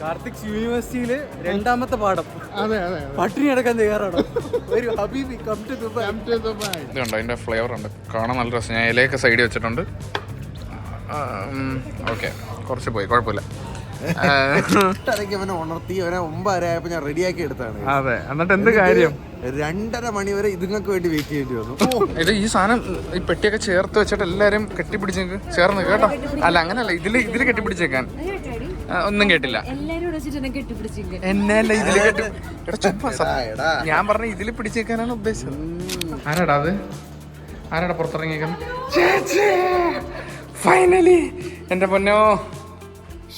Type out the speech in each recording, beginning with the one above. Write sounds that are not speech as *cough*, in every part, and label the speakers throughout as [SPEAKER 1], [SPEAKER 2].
[SPEAKER 1] കാർത്തിക്സ് യൂണിവേഴ്സിറ്റിയിൽ രണ്ടാമത്തെ പാഠം.
[SPEAKER 2] അതെ അതെ
[SPEAKER 1] പട്ടിണി അടക്കാൻ തയ്യാറാണോ? *laughs* ഒരു ഹബീബി കം ടു ദുബായ്.
[SPEAKER 3] ഇതുണ്ട് അതിന്റെ ഫ്ലേവർ ഉണ്ട്. കാണാൻ നല്ല രസം. ഞാൻ ഇലയൊക്കെ സൈഡിൽ വെച്ചിട്ടുണ്ട്. ഓക്കെ കുറച്ച് പോയി കുഴപ്പമില്ല. *laughs*
[SPEAKER 4] എട്ടരയ്ക്ക് അവനെ ഉണർത്തി അവനെ ഒമ്പതര ആയപ്പോ ഞാൻ റെഡിയാക്കി എടുത്താണ്.
[SPEAKER 3] അതെ എന്നിട്ട് എന്ത് കാര്യം?
[SPEAKER 4] രണ്ടര മണി വരെ ഇതുങ്ങൾക്ക് വേണ്ടി വെയിറ്റ് ചെയ്യേണ്ടി വന്നു.
[SPEAKER 3] ഇത് ഈ സാധനം ഈ പെട്ടിയൊക്കെ ചേർത്ത് വെച്ചിട്ട് എല്ലാരും കെട്ടിപ്പിടിച്ചേക്ക് ചേർന്ന് കേട്ടോ. അല്ല അങ്ങനല്ല ഇതിൽ ഇതിൽ കെട്ടിപ്പിടിച്ചേക്കാൻ. ഒന്നും കേട്ടില്ല. എന്നല്ല ഇതിൽ കെട്ടി ഞാൻ പറഞ്ഞ ഇതിൽ പിടിച്ചേക്കാനാണ് ഉദ്ദേശിച്ചത് ആരാടാ അത്? ആരാടാ പുറത്തിറങ്ങിയേക്കുന്നത് ഫൈനലി എന്റെ പൊന്നോ.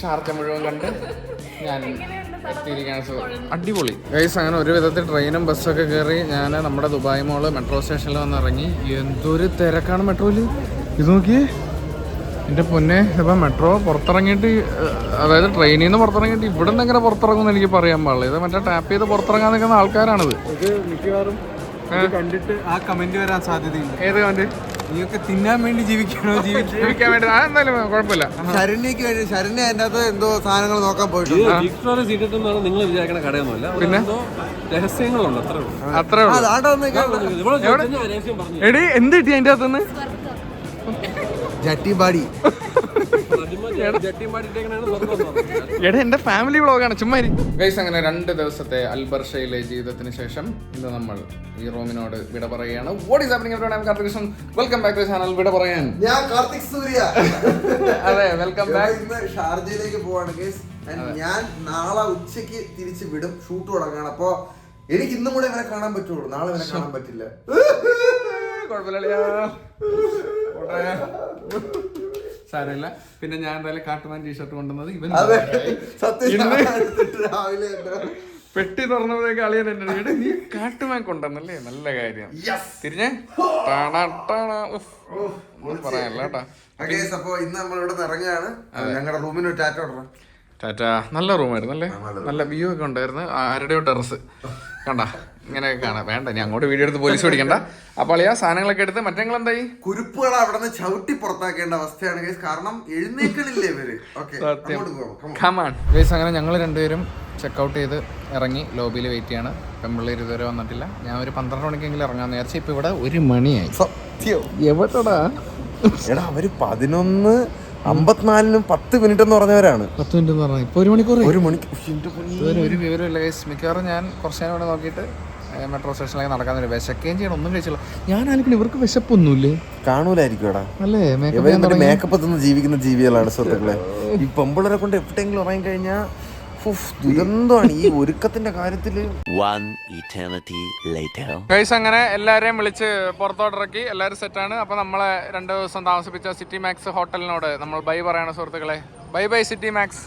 [SPEAKER 3] ഷാർജ മുഴുവൻ കണ്ട് ഞാൻ അടിപൊളി. ഗൈസ് അങ്ങനെ ഒരു വിധത്തിൽ ട്രെയിനും ബസ്സൊക്കെ കയറി ഞാൻ നമ്മുടെ ദുബായ് മോൾ മെട്രോ സ്റ്റേഷനിൽ വന്ന് ഇറങ്ങി എന്തൊരു തിരക്കാണ് മെട്രോയിൽ. ഇത് നോക്കിയേ. എന്റെ പൊന്നെ ഇപ്പം മെട്രോ പുറത്തിറങ്ങിയിട്ട് അതായത് ട്രെയിനിൽ നിന്ന് പുറത്തിറങ്ങിയിട്ട് ഇവിടെ നിന്ന് എങ്ങനെ പുറത്തിറങ്ങുമെന്ന് എനിക്ക് പറയാൻ പാടില്ല. ഇത് മറ്റേ ടാപ്പ് ചെയ്ത് പുറത്തിറങ്ങാൻ നിൽക്കുന്ന ആൾക്കാരാണിത്.
[SPEAKER 1] ഇത് മിക്കവാറും ഇത് കണ്ടിട്ട് ആ കമന്റ് വരാൻ
[SPEAKER 3] ഏത്
[SPEAKER 1] നീയൊക്കെ തിന്നാൻ വേണ്ടി ജീവിക്കണോ? *laughs* ജീവിക്കാൻ
[SPEAKER 3] വേണ്ടി. കുഴപ്പമില്ല.
[SPEAKER 4] ശരണ്യക്ക് വേണ്ടി ശരണ്യ അതിന്റെ അകത്ത് എന്തോ സാധനങ്ങൾ നോക്കാൻ പോയിട്ടുണ്ട്.
[SPEAKER 5] വിക്ടോറിയ സീക്രട്ട് എന്നാണ് നിങ്ങൾ വിചാരിക്കുന്ന കടയൊന്നുമല്ല. പിന്നെ? രഹസ്യങ്ങളുണ്ട്. അത്രേ ഉള്ളൂ.
[SPEAKER 3] അത്രേ എടി എന്ത് കിട്ടി അതിന്റെ അകത്തുനിന്ന്?
[SPEAKER 5] സ്വർണം
[SPEAKER 3] എടാ എന്റെ ഫാമിലി വ്ളോഗാണ് ചുമ്മാ ഗൈസ് അങ്ങനെ രണ്ട് ദിവസത്തെ അൽബർഷയിലെ ജീവിതത്തിന് ശേഷം ഇന്ന് നമ്മൾ ഈ റോമിനോട് വിട പറയുകയാണ്. What is happening everyone I am Karthik Krishnan welcome back to channel വിട പറയാൻ.
[SPEAKER 4] ഞാൻ കാർത്തിക് സൂര്യ.
[SPEAKER 3] അതെ വെൽക്കം ബാക്ക്
[SPEAKER 4] ഇന്ന് ഷാർജയിലേക്ക് പോവാണ് ഗൈസ് ഞാൻ നാളെ ഉച്ചയ്ക്ക് തിരിച്ച് വിടും. ഷൂട്ട് തുടങ്ങാണ്. അപ്പോ എനിക്ക് ഇന്നും കൂടെ ഇവനെ കാണാൻ പറ്റുള്ളൂ. നാളെ ഇവരെ കാണാൻ പറ്റില്ല.
[SPEAKER 3] സാരമില്ല. പിന്നെ ഞാൻ എന്തായാലും കാട്ടുമാൻ ടീഷർട്ട് കൊണ്ടുവന്നത് ഇവൻ *laughs*
[SPEAKER 4] രാവിലെ
[SPEAKER 3] പെട്ടി തുറന്നപ്പോഴേക്ക് അളിയൻ എന്റെ വീട് "എടാ, നീ കാട്ടുമാൻ കൊണ്ടുവന്നല്ലേ? നല്ല കാര്യം. തിരിഞ്ഞേ. ഉഫ്. ഒന്നും പറയാനില്ല കേട്ടാ.
[SPEAKER 4] അപ്പോ ഇന്ന് നമ്മളിവിടെ ഇറങ്ങുകയാണ്. ഞങ്ങളുടെ റൂമിന് ഒരു ടാറ്റ ഓർഡർ
[SPEAKER 3] ടാറ്റ നല്ല റൂമായിരുന്നു അല്ലേ? നല്ല വ്യൂ ഒക്കെ ഉണ്ടായിരുന്നു. ആരുടെയോ ടെറസ്. കണ്ട ഇങ്ങനെയൊക്കെ കാണാം. വേണ്ട ഞാൻ അങ്ങോട്ട് വീഡിയോ എടുത്ത് പോലീസ് പിടിക്കണ്ട. അപ്പോൾ അളിയാ സാധനങ്ങളൊക്കെ എടുത്ത് മറ്റേ എന്തായി
[SPEAKER 4] കുരുപ്പുകൾ അവിടെ നിന്ന് ചവിട്ടി പുറത്താക്കേണ്ട അവസ്ഥയാണ് കാരണം എഴുന്നേക്കണില്ലേ ഇവർ.
[SPEAKER 3] കമാൺ ഗൈസ് അങ്ങനെ ഞങ്ങൾ രണ്ടുപേരും ചെക്കൗട്ട് ചെയ്ത് ഇറങ്ങി ലോബിയിൽ വെയിറ്റ് ചെയ്യാണ്. പെമ്പിള്ളേർ ഇതുവരെ വന്നിട്ടില്ല. ഞാൻ ഒരു പന്ത്രണ്ട് മണിക്കെങ്കിലും ഇറങ്ങാൻ നേരത്തെ ഇപ്പൊ ഇവിടെ ഒരു മണിയായി.
[SPEAKER 4] സത്യം.
[SPEAKER 3] എവിടെടാ?
[SPEAKER 4] എടാ അവർ പതിനൊന്ന് അമ്പത്തിനാലിനും പത്ത് മിനിറ്റ് എന്ന് പറഞ്ഞവരാണ്.
[SPEAKER 3] പത്ത് മിനിറ്റ് എന്ന് പറഞ്ഞാൽ ഒരു മണിക്കൂർ
[SPEAKER 4] ഒരു
[SPEAKER 3] മണിക്കൂർ. ഒരു വിവരമില്ല മിക്കവാറും ഞാൻ കുറച്ച് നേരം ഇവിടെ നോക്കിയിട്ട് മെട്രോ സ്റ്റേഷനിലേക്ക് നടക്കാൻ വരും വിശക്കുകയും ചെയ്യണം. ഒന്നും കഴിച്ചില്ല ഞാൻ ആലോചിക്കണം ഇവർക്ക് വിശപ്പൊന്നുമില്ലേ?
[SPEAKER 4] കാണൂലായിരിക്കും
[SPEAKER 3] അല്ലേ? മേക്കപ്പ്
[SPEAKER 4] തിന്ന് ജീവിക്കുന്ന ജീവികളാണ് സുഹൃത്തുക്കളെ. ഈ പെമ്പിളരെ കൊണ്ട് എവിടെയെങ്കിലും ഉറങ്ങി കഴിഞ്ഞാൽ ദുരന്തമാണ് ഈ ഒരുക്കത്തിന്റെ കാര്യത്തിൽ.
[SPEAKER 6] One eternity later.
[SPEAKER 3] ഗൈസ് അങ്ങനെ എല്ലാവരെയും വിളിച്ച് പുറത്തോട്ടിറക്കി എല്ലാവരും സെറ്റാണ് അപ്പോൾ നമ്മളെ രണ്ട് ദിവസം താമസിപ്പിച്ച സിറ്റി മാക്സ് ഹോട്ടലിനോട് നമ്മൾ ബൈ പറയണ സുഹൃത്തുക്കളെ. ബൈ ബൈ സിറ്റി മാക്സ്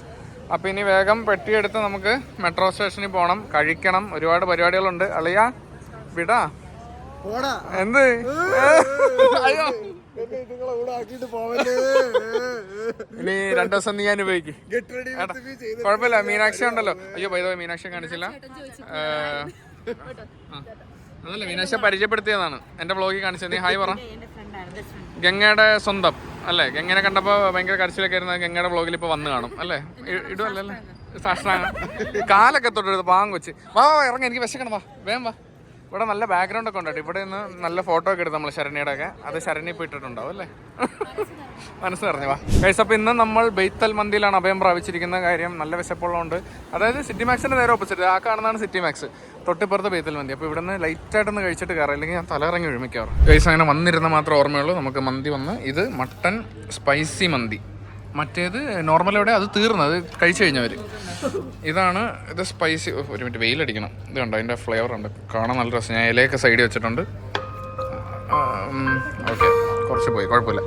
[SPEAKER 3] അപ്പൊ ഇനി വേഗം പെട്ടിയെടുത്ത് നമുക്ക് മെട്രോ സ്റ്റേഷനിൽ പോകണം കഴിക്കണം. ഒരുപാട് പരിപാടികളുണ്ട്. അളിയ വിടാ. എന്ത്? അയ്യോ. ഇനി രണ്ടു ദിവസം നീ അനുഭവിക്കും. കുഴപ്പമില്ല മീനാക്ഷി ഉണ്ടല്ലോ. അയ്യോ പൈതോ മീനാക്ഷി കാണിച്ചില്ല. അതല്ല മീനാക്ഷി പരിചയപ്പെടുത്തിയതാണ്. എന്റെ ബ്ലോഗിൽ കാണിച്ചത്. നീ ഹായ് പറ. ഗംഗയുടെ സ്വന്തം അല്ലേ? ഗംഗനെ കണ്ടപ്പോൾ ഭയങ്കര കരച്ചിലൊക്കെ ആയിരുന്നു. ഗംഗയുടെ ബ്ലോഗിൽ ഇപ്പോൾ വന്ന് കാണും അല്ലേ? ഇടുവല്ലേ സാഷ്ടാങ്ങ കാലൊക്കെ തൊട്ടെടുത്ത് പാങ്കൊച്ച് വാ വാ ഇറങ്ങി എനിക്ക് വിശക്കണം വാ. വേം വാ. ഇവിടെ നല്ല ബാക്ക്ഗ്രൗണ്ട് ഒക്കെ ഉണ്ട്? ഇവിടെ നിന്ന് നല്ല ഫോട്ടോ ഒക്കെ എടുത്ത് നമ്മൾ ശരണ്യയുടെ ഒക്കെ അത് ശരണ്യ പോയിട്ടിട്ടുണ്ടാവും അല്ലേ? മനസ്സ് പറഞ്ഞു വാ. ഗൈസ് അപ്പോൾ ഇന്ന് നമ്മൾ ബെയ്ത്തൽ മന്തിയിലാണ് അഭയം പ്രാപിച്ചിരിക്കുന്ന കാര്യം. നല്ല വിശപ്പുള്ളതുകൊണ്ട്. അതായത് സിറ്റി മാക്സിന്റെ നേരെ ഓപ്പോസിറ്റ് ആ കാണുന്നതാണ് സിറ്റി മാക്സ് തൊട്ടിപ്പുറത്ത് ബെയ്ത്തൽ മന്തി. അപ്പോൾ ഇവിടുന്ന് ലൈറ്റ് ആയിട്ടൊന്ന് കഴിച്ചിട്ട് കയറാം അല്ലെങ്കിൽ ഞാൻ തലയിറങ്ങി വിഴുമിക്കാറ് കഴിച്ച അങ്ങനെ വന്നിരുന്ന മാത്രമേ ഓർമ്മയുള്ളൂ. നമുക്ക് മന്തി വന്ന് ഇത് മട്ടൺ സ്പൈസി മന്തി. മറ്റേത് നോർമൽ എവിടെ അത് തീർന്നു. അത് കഴിച്ചു കഴിഞ്ഞവർ ഇതാണ് ഇത് സ്പൈസി ഒരു മിനിറ്റ് വെയിലടിക്കണം ഇത് കണ്ടോ? അതിന്റെ ഫ്ലേവർ ഉണ്ട്. കാണാൻ നല്ല രസം. ഞാൻ ഇലയൊക്കെ സൈഡിൽ വെച്ചിട്ടുണ്ട്. ഓക്കെ കുറച്ച് പോയി. കുഴപ്പമില്ല.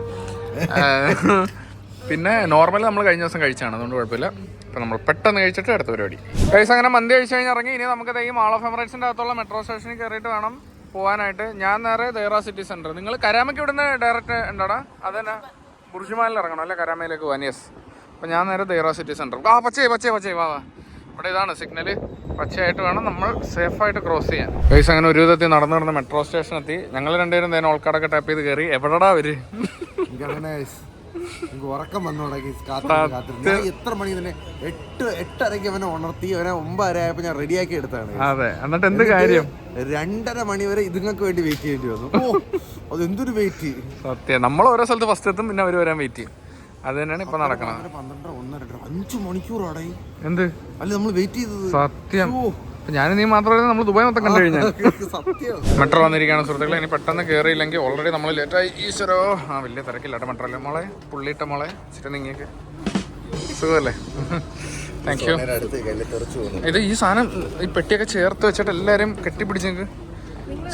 [SPEAKER 3] പിന്നെ നോർമൽ നമ്മൾ കഴിഞ്ഞ ദിവസം കഴിച്ചാണ്. അതുകൊണ്ട് കുഴപ്പമില്ല. ഇപ്പം നമ്മൾ പെട്ടെന്ന് കഴിച്ചിട്ട് അടുത്ത പരിപാടി. കഴിച്ച് അങ്ങനെ മന്തി കഴിച്ച് കഴിഞ്ഞ് ഇറങ്ങി. ഇനി നമുക്ക് ഈ മാൾ ഓഫ് എമറേറ്റ്സിന്റെ അകത്തുള്ള മെട്രോ സ്റ്റേഷനിൽ കയറിയിട്ട് വേണം പോകാനായിട്ട് ഞാൻ നേരെ ദേറ സിറ്റി സെന്റർ നിങ്ങൾ കരാമയ്ക്ക് ഇവിടുന്ന് ഡയറക്റ്റ് ഉണ്ടോടാ? അതന്നെ. ബുർജുമാലിൽ ഇറങ്ങണം അല്ലേ കരാമയിലേക്ക് പോകാൻ യെസ് അപ്പം ഞാൻ നേരെ ദേറ സിറ്റി സെന്റർ ആ പച്ചേ പച്ചേ പച്ചേ വാ വാ. ഇവിടെ ഇതാണ് സിഗ്നൽ പച്ചയായിട്ട് വേണം നമ്മൾ സേഫായിട്ട് ക്രോസ് ചെയ്യാൻ. ഗൈസ് അങ്ങനെ ഒരു വിധത്തിൽ നടന്നു നടന്ന് മെട്രോ സ്റ്റേഷൻ എത്തി. ഞങ്ങൾ രണ്ടുപേരും തന്നെ ഓൾക്കാടൊക്കെ ടാപ്പ് ചെയ്ത് കയറി എവിടെടാ അവർ?
[SPEAKER 4] എനിക്ക് ഉറക്കം വന്നു തുടങ്ങി. കാത്തിരുന്ന് ഞാൻ എത്ര മണി തന്നെ എട്ട് എട്ടരയ്ക്ക് അവനെ ഉണർത്തി അവനെ ഒമ്പതര ആയപ്പോ ഞാൻ റെഡിയാക്കി എടുത്താണ്.
[SPEAKER 3] അതെ എന്നിട്ട് എന്ത് കാര്യം?
[SPEAKER 4] രണ്ടര മണി വരെ ഇതുങ്ങൾക്ക് വേണ്ടി വെയിറ്റ് ചെയ്യേണ്ടി വന്നു. ഓ അത് എന്തൊരു വെയിറ്റ്
[SPEAKER 3] സത്യം. നമ്മൾ ഓരോ സ്ഥലത്ത് ഫസ്റ്റ് എത്തും പിന്നെ അവർ വരാൻ വെയിറ്റ് ചെയ്യും. അത് തന്നെയാണ് ഇപ്പൊ നടക്കണത്.
[SPEAKER 4] പന്ത്രണ്ടര ഒന്നര അഞ്ചു മണിക്കൂർ അടയും
[SPEAKER 3] എന്ത്?
[SPEAKER 4] അല്ല നമ്മൾ വെയിറ്റ് ചെയ്തത്?
[SPEAKER 3] സത്യം. ഞാൻ നീ മാത്രമല്ല നമ്മൾ ദുബായ് മൊത്തം കണ്ടു കഴിഞ്ഞാൽ മെട്രോ വന്നിരിക്കുകയാണ് സുഹൃത്തുക്കളെ. ഇനി പെട്ടെന്ന് കയറിയില്ലെങ്കിൽ ഓൾറെഡി നമ്മൾ ലേറ്റായി ഈശ്വരോ. ആ വലിയ തിരക്കില്ലാട്ടെ മെട്രോ അല്ലേ മോളെ പുള്ളിയിട്ട മോളെ ഇച്ചിരി നീങ്ങിയൊക്കെ. സുഖമല്ലേ? താങ്ക് യു ഇത് ഈ സാധനം ഈ പെട്ടിയൊക്കെ ചേർത്ത് വെച്ചിട്ട് എല്ലാവരും കെട്ടിപ്പിടിച്ചേക്ക്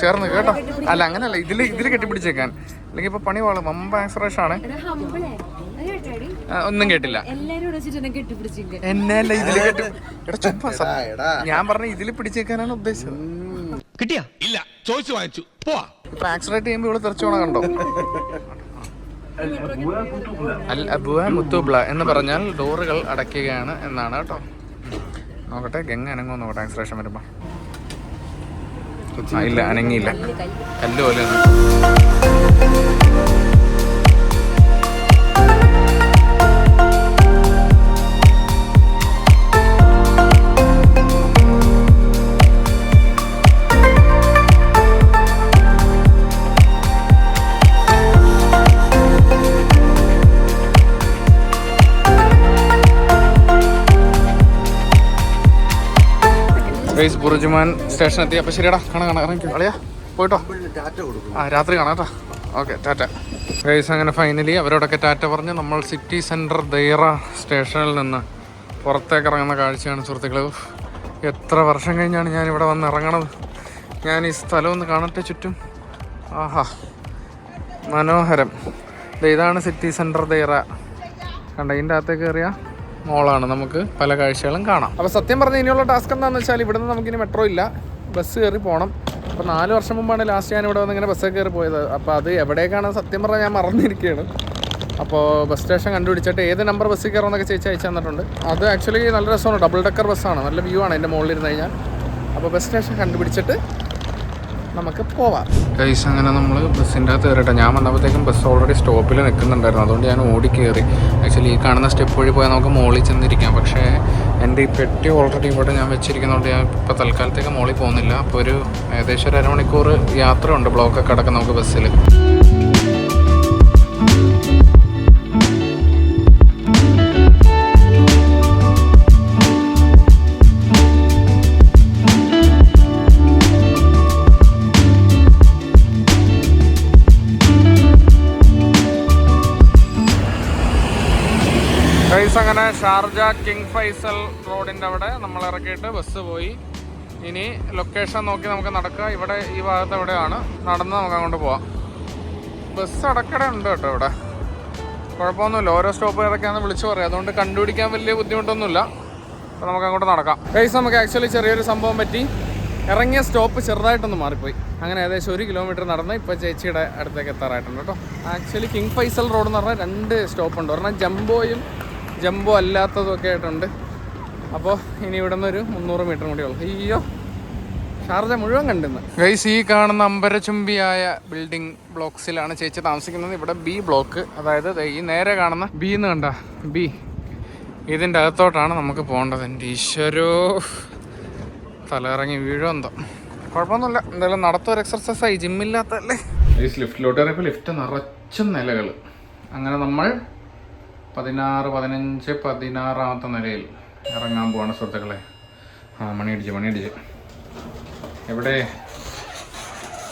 [SPEAKER 3] ചേർന്ന് കേട്ടോ. അല്ല അങ്ങനല്ല. ഇതിൽ ഇതിൽ കെട്ടിപ്പിടിച്ചേക്കാൻ. അല്ലെങ്കിൽ ഇപ്പൊ പണി വാളും വമ്പ ആക്സറേഷൻ ആണ് ഒന്നും കേട്ടില്ല.
[SPEAKER 7] എല്ലാരും ഇവിടെ വെച്ചിട്ട് എന്നെ കെട്ടിപ്പിടിച്ചിങ്ക
[SPEAKER 3] എന്നെ അല്ല ഇതിൽ കെട്ടി എടാ ചുമ്മാ സത്യം.
[SPEAKER 4] എടാ
[SPEAKER 3] ഞാൻ പറഞ്ഞ ഇതിൽ പിടിച്ചേക്കാനാണ് ഉദ്ദേശിച്ചത്.
[SPEAKER 2] കിട്ടിയാ? ഇല്ല ചോദിച്ചു വാങ്ങിച്ചു. പോവാ.
[SPEAKER 3] ഇപ്പൊ ആക്സിഡന്റ് ചെയ്യുമ്പോ ഇവിടെ തെറിച്ചു പോണ കണ്ടോ? അൽ അബുവ മുത്തുബ്ല എന്ന് പറഞ്ഞാൽ ഡോറുകൾ അടയ്ക്കുകയാണ് എന്നാണ് കേട്ടോ. നോക്കട്ടെ ഗംഗ അനങ്ങോ നോക്കട്ടെ ആക്സിഡേഷൻ വരുമ്പോ. ഇല്ല അനങ്ങിയില്ല. കല്ല് പോലെ ഗൈസ് ബുറുജുമാൻ സ്റ്റേഷൻ എത്തി അപ്പൊ ശരിയടാ കാണാം കാണാം ഇറങ്ങി കളിയാ പോയിട്ടോ? ആ രാത്രി കാണാം കേട്ടോ. Okay tata. ഗൈസ് അങ്ങനെ ഫൈനലി അവരോടൊക്കെ ടാറ്റ പറഞ്ഞ് നമ്മൾ സിറ്റി സെന്റർ ദൈറ സ്റ്റേഷനിൽ നിന്ന് പുറത്തേക്ക് ഇറങ്ങുന്ന കാഴ്ചയാണ് സുഹൃത്തുക്കൾ എത്ര വർഷം കഴിഞ്ഞാണ് ഞാൻ ഇവിടെ വന്ന് ഇറങ്ങണത്. ഞാൻ ഈ സ്ഥലം ഒന്ന് കാണട്ടെ ചുറ്റും. ആഹാ മനോഹരം. ഇതാണ് സിറ്റി സെന്റർ ദൈറ. കണ്ട ഇതിന്റെ അകത്തേക്ക് കയറിയ? മോളാണ്. നമുക്ക് പല കാഴ്ചകളും കാണാം. അപ്പോൾ സത്യം പറഞ്ഞ ഇനിയുള്ള ടാസ്ക് എന്താണെന്ന് വെച്ചാൽ ഇവിടുന്ന് നമുക്കിനി മെട്രോ ഇല്ല. ബസ് കയറി പോകണം അപ്പോൾ നാല് വർഷം മുമ്പാണ് ലാസ്റ്റ് ഞാൻ ഇവിടെ വന്ന് ഇങ്ങനെ ബസ്സൊക്കെ കയറി പോയത്. അപ്പോൾ അത് എവിടേക്കാണ് സത്യം പറഞ്ഞാൽ ഞാൻ മറന്നിരിക്കുകയാണ്. അപ്പോൾ ബസ് സ്റ്റേഷൻ കണ്ടുപിടിച്ചിട്ട് ഏത് നമ്പർ ബസ്സിൽ കയറുമെന്നൊക്കെ ചേച്ചി അയച്ചു തന്നിട്ടുണ്ട്. അത് ആക്ച്വലി നല്ല രസമാണ്. ഡബിൾ ഡെക്കർ ബസ്സാണ് നല്ല വ്യൂ ആണ്. എന്റെ മുകളിൽ ഇരുന്ന് കഴിഞ്ഞാൽ. അപ്പോൾ ബസ് സ്റ്റേഷൻ കണ്ടുപിടിച്ചിട്ട് നമുക്ക് പോവാം. കൈസ് അങ്ങനെ നമ്മൾ ബസ്സിന്റെ അകത്ത് കയറട്ടെ ഞാൻ വന്നപ്പോഴത്തേക്കും ബസ് ഓൾറെഡി സ്റ്റോപ്പിൽ നിൽക്കുന്നുണ്ടായിരുന്നു. അതുകൊണ്ട് ഞാൻ ഓടി കയറി. ആക്ച്വലി ഈ കാണുന്ന സ്റ്റെപ്പ് വഴി പോയാൽ നമുക്ക് മോളിൽ ചെന്നിരിക്കാം. പക്ഷേ എന്റെ ഈ പെട്ടി ഓൾറെഡി ഇവിടെ ഞാൻ വെച്ചിരിക്കുന്നതുകൊണ്ട് ഞാൻ ഇപ്പോൾ തൽക്കാലത്തേക്ക് മോളിൽ പോകുന്നില്ല. അപ്പോൾ ഒരു ഏകദേശം ഒരു അരമണിക്കൂർ യാത്ര ഉണ്ട് ബ്ലോക്കൊക്കെ അടക്കം നമുക്ക് ബസ്സിൽ ഗൈസ് അങ്ങനെ ഷാർജ കിങ് ഫൈസൽ റോഡിന്റെ അവിടെ നമ്മൾ ഇറക്കിയിട്ട് ബസ് പോയി. ഇനി ലൊക്കേഷൻ നോക്കി നമുക്ക് നടക്കുക. ഇവിടെ ഈ ഭാഗത്ത് എവിടെയാണ്? നടന്ന് നമുക്ക് അങ്ങോട്ട് പോവാം. ബസ് അടക്കട ഉണ്ട് കേട്ടോ ഇവിടെ. കുഴപ്പമൊന്നുമില്ല. ഓരോ സ്റ്റോപ്പ് ഏതൊക്കെയാണെന്ന് വിളിച്ചു പറയാം. അതുകൊണ്ട് കണ്ടുപിടിക്കാൻ വലിയ ബുദ്ധിമുട്ടൊന്നുമില്ല. അപ്പോൾ നമുക്ക് അങ്ങോട്ട് നടക്കാം. ഗൈസ് നമുക്ക് ആക്ച്വലി ചെറിയൊരു സംഭവം പറ്റി. ഇറങ്ങിയ സ്റ്റോപ്പ് ചെറുതായിട്ടൊന്ന് മാറിപ്പോയി. അങ്ങനെ ഏകദേശം ഒരു കിലോമീറ്റർ നടന്ന് ഇപ്പോൾ ചേച്ചിയുടെ അടുത്തേക്ക് എത്താറായിട്ടുണ്ട് കേട്ടോ. ആക്ച്വലി കിങ് ഫൈസൽ റോഡ് എന്ന് പറഞ്ഞാൽ രണ്ട് സ്റ്റോപ്പ് ഉണ്ട്. ഒരെണ്ണം ജംബോയും ജംബോ അല്ലാത്തതും ഒക്കെ ആയിട്ടുണ്ട്. അപ്പോൾ ഇനി ഇവിടെ നിന്ന് ഒരു മുന്നൂറ് മീറ്റർ കൂടി ഉള്ളു. അയ്യോ ഷാർജ മുഴുവൻ കണ്ടിരുന്നു. ഗൈസ് ഈ കാണുന്ന അമ്പരചുംബിയായ ബിൽഡിംഗ് ബ്ലോക്സിലാണ് ചേച്ചി താമസിക്കുന്നത്. ഇവിടെ ബി ബ്ലോക്ക് അതായത് ഈ നേരെ കാണുന്ന ബി എന്ന് കണ്ട ബി ഇതിന്റെ അകത്തോട്ടാണ് നമുക്ക് പോകേണ്ടത്. എന്റെ ഈശ്വരോ തലയിറങ്ങി വീഴോ എന്തോ കുഴപ്പമൊന്നുമില്ല. എന്തായാലും നടത്തൊരു എക്സർസൈസ് ആയി. ജിമ്മില്ലാത്തല്ലേ ഈ ലിഫ്റ്റിലോട്ട് ഇറങ്ങിയപ്പോൾ ലിഫ്റ്റ് നിറച്ചും നിലകൾ അങ്ങനെ നമ്മൾ പതിനാറ് പതിനഞ്ച് പതിനാറാമത്തെ നിലയിൽ ഇറങ്ങാൻ പോവാണ് സുഹൃത്തുക്കളെ. ആ മണിയടിച്ച് മണിയടിച്ച്. എവിടെ?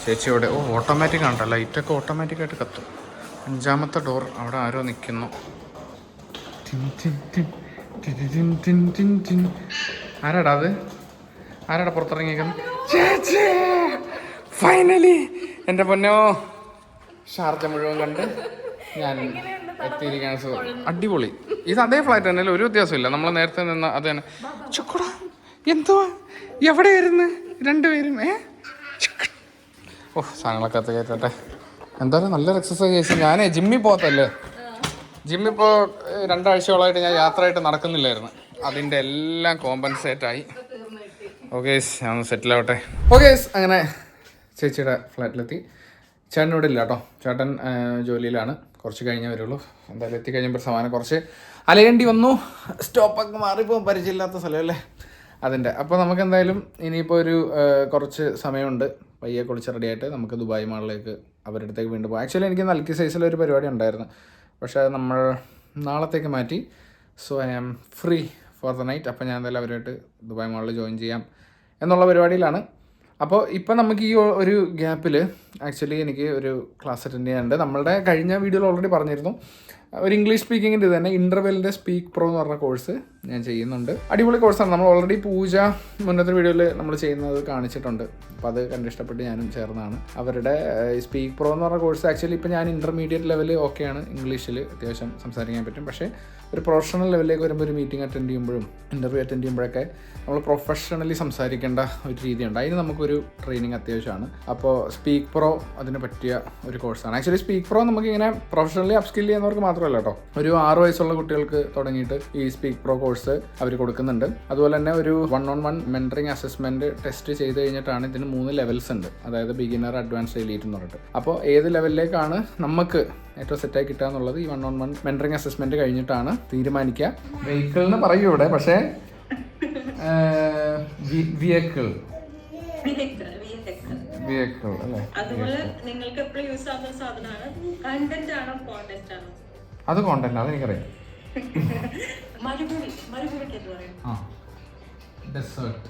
[SPEAKER 3] ചേച്ചി എവിടെ? ഓ ഓട്ടോമാറ്റിക് ആണല്ലോ ലൈറ്റൊക്കെ ഓട്ടോമാറ്റിക്കായിട്ട് കത്തും. അഞ്ചാമത്തെ ഡോർ അവിടെ ആരോ നിൽക്കുന്നു ആരാടാ അത്? ആരാടാ പുറത്തിറങ്ങിയിരിക്കുന്നു ചേച്ചി! ഫൈനലി എന്റെ പൊന്നോ! ഷാർജ മുഴുവൻ കണ്ട് ഞാൻ അടിപൊളി. ഇത് അതേ ഫ്ലാറ്റ് തന്നെ ഒരു വ്യത്യാസമില്ല. നമ്മൾ നേരത്തെ നിന്ന് അത് തന്നെ. ചുക്കുടാ എന്തുവാ? എവിടെയായിരുന്നു? രണ്ടുപേരും ഏ. ഓ സാധനങ്ങളൊക്കെ അകത്ത് കയറ്റട്ടെ. എന്തായാലും നല്ലൊരു എക്സസൈസ് ചെയ്തു ഞാനേ ജിമ്മിൽ പോകത്തല്ലേ? ജിമ്മിപ്പോൾ രണ്ടാഴ്ചയോളമായിട്ട് ഞാൻ യാത്രയായിട്ട് നടക്കുന്നില്ലായിരുന്നു. അതിന്റെ എല്ലാം കോമ്പൻസേറ്റ് ആയി. ഓക്കെ ഞാൻ ഒന്ന് സെറ്റിൽ ആവട്ടെ. ഓക്കെ അങ്ങനെ ചേച്ചിയുടെ ഫ്ലാറ്റിലെത്തി ഇല്ല കേട്ടോ. ചേട്ടൻ ജോലിയിലാണ്. കുറച്ച് കഴിഞ്ഞേ വരുള്ളൂ. എന്തായാലും എത്തിക്കഴിഞ്ഞപ്പോൾ സമാനം കുറച്ച് അലയേണ്ടി വന്നു. സ്റ്റോപ്പൊക്കെ മാറിപ്പോൾ പരിചയമില്ലാത്ത സ്ഥലമല്ലേ അതിന്റെ. അപ്പോൾ നമുക്ക് എന്തായാലും ഇനിയിപ്പോൾ ഒരു കുറച്ച് സമയമുണ്ട്. പയ്യെ കുളിച്ച് റെഡിയായിട്ട് നമുക്ക് ദുബായ് മാളിലേക്ക് അവരുടെ അടുത്തേക്ക് വീണ്ടും പോകാം. ആക്ച്വലി എനിക്ക് നൽകി സൈസിലൊരു പരിപാടി ഉണ്ടായിരുന്നു. പക്ഷേ അത് നമ്മൾ നാളത്തേക്ക് മാറ്റി. So I am free for the night അപ്പോൾ ഞാൻ എന്തായാലും അവരുമായിട്ട് ദുബായ് മാളിൽ ജോയിൻ ചെയ്യാം എന്നുള്ള പരിപാടിയിലാണ്. അപ്പോൾ ഇപ്പം നമുക്ക് ഈ ഒരു ഗ്യാപ്പിൽ ആക്ച്വലി എനിക്ക് ഒരു ക്ലാസ് അറ്റൻഡ് ചെയ്യാനുണ്ട്. നമ്മളുടെ കഴിഞ്ഞ വീഡിയോയിൽ ഓൾറെഡി പറഞ്ഞിരുന്നു. ഒരു ഇംഗ്ലീഷ് സ്പീക്കിങ്ങിന്റെ തന്നെ ഇന്റർവെല്ലിന്റെ സ്പീക്ക് പ്രോ എന്ന് പറഞ്ഞ കോഴ്സ് ഞാൻ ചെയ്യുന്നുണ്ട്. അടിപൊളി കോഴ്സാണ് നമ്മൾ ഓൾറെഡി പൂജ മുന്നത്തെ വീഡിയോയിൽ നമ്മൾ ചെയ്യുന്നത് കാണിച്ചിട്ടുണ്ട്. അപ്പോൾ അത് കണ്ട് ഇഷ്ടപ്പെട്ട് ഞാനും ചേർന്നതാണ്. അവരുടെ സ്പീക്ക് പ്രോ എന്ന് പറഞ്ഞ കോഴ്സ് ആക്ച്വലി ഇപ്പോൾ ഞാൻ ഇന്റർമീഡിയറ്റ് ലെവൽ ഓക്കെയാണ് ഇംഗ്ലീഷിൽ അത്യാവശ്യം സംസാരിക്കാൻ പറ്റും. പക്ഷേ ഒരു പ്രൊഫഷണൽ ലെവലിലേക്ക് വരുമ്പോൾ ഒരു മീറ്റിംഗ് അറ്റൻഡ് ചെയ്യുമ്പോഴും ഇന്റർവ്യൂ അറ്റൻഡ് ചെയ്യുമ്പോഴൊക്കെ നമ്മൾ പ്രൊഫഷണലി സംസാരിക്കേണ്ട ഒരു രീതിയുണ്ട്. അതിന് നമുക്കൊരു ട്രെയിനിങ് അത്യാവശ്യമാണ്. അപ്പോൾ സ്പീക്ക് പ്രോ അതിന് പറ്റിയ ഒരു കോഴ്സാണ് ആക്ച്വലി സ്പീക്ക് പ്രോ നമുക്ക് ഇങ്ങനെ പ്രൊഫഷണലി അപ്സ്കിൽ ചെയ്യുന്നവർക്ക് മാത്രമല്ല കേട്ടോ ഒരു ആറ് വയസ്സുള്ള കുട്ടികൾക്ക് തുടങ്ങിയിട്ട് ഈ സ്പീക്ക് പ്രോ കോഴ്സ് അവർ കൊടുക്കുന്നുണ്ട്. അതുപോലെ തന്നെ ഒരു one on one mentoring assessment test ചെയ്ത് കഴിഞ്ഞിട്ടാണ് ഇതിന് മൂന്ന് ലെവൽസ് ഉണ്ട്. അതായത് ബിഗിനർ അഡ്വാൻസ് എലീറ്റ് എന്ന് പറഞ്ഞിട്ട്. അപ്പോൾ ഏത് ലെവലിലേക്കാണ് നമുക്ക് ഏറ്റവും സെറ്റായി കിട്ടുക എന്നുള്ളത് ഈ one on one mentoring assessment കഴിഞ്ഞിട്ടാണ് തീരുമാനിക്കുക. വെഹിക്കിൾ എന്ന് പറയും ഇവിടെ പക്ഷേ വിയക്കിൾ അല്ലേ?
[SPEAKER 8] അതുപോലെ നിങ്ങൾക്ക് എപ്പോഴും യൂസ് ആവുന്ന സാധനമാണ്. കണ്ടന്റ് ആണോ കോണ്ടന്റ് ആണോ?
[SPEAKER 3] അത് കോണ്ടന്റ് അതെനിക്കറിയാം.
[SPEAKER 8] എനിക്കറിയാം
[SPEAKER 3] ആ ഡെസേർട്ട്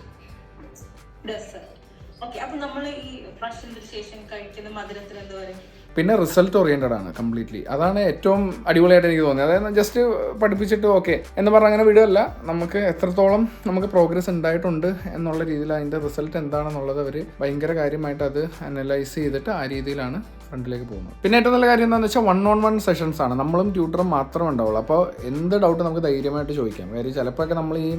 [SPEAKER 3] പിന്നെ റിസൾട്ട് ഓറിയന്റഡ് ആണ് കംപ്ലീറ്റ്ലി അതാണ് ഏറ്റവും അടിപൊളിയായിട്ട് എനിക്ക് തോന്നിയത്. അതായത് ജസ്റ്റ് പഠിപ്പിച്ചിട്ട് ഓക്കെ എന്ന് പറഞ്ഞ അങ്ങനെ വീഡിയോ അല്ല നമുക്ക് എത്രത്തോളം നമുക്ക് പ്രോഗ്രസ് ഉണ്ടായിട്ടുണ്ട് എന്നുള്ള രീതിയിൽ അതിന്റെ റിസൾട്ട് എന്താണെന്നുള്ളത് അവർ ഭയങ്കര കാര്യമായിട്ട് അത് അനലൈസ് ചെയ്തിട്ട് ആ രീതിയിലാണ് ഫ്രണ്ടിലേക്ക് പോകുന്നത് പിന്നെ ഏറ്റവും നല്ല കാര്യം എന്താണെന്ന് വെച്ചാൽ വൺ ഓൺ വൺ സെഷൻസ് ആണ്. നമ്മളും ട്യൂട്ടറും മാത്രമേ ഉണ്ടാവുള്ളൂ. അപ്പോൾ എന്ത് ഡൗട്ട് നമുക്ക് ധൈര്യമായിട്ട് ചോദിക്കാം. കാര്യം ചിലപ്പോഴൊക്കെ നമ്മൾ ഈ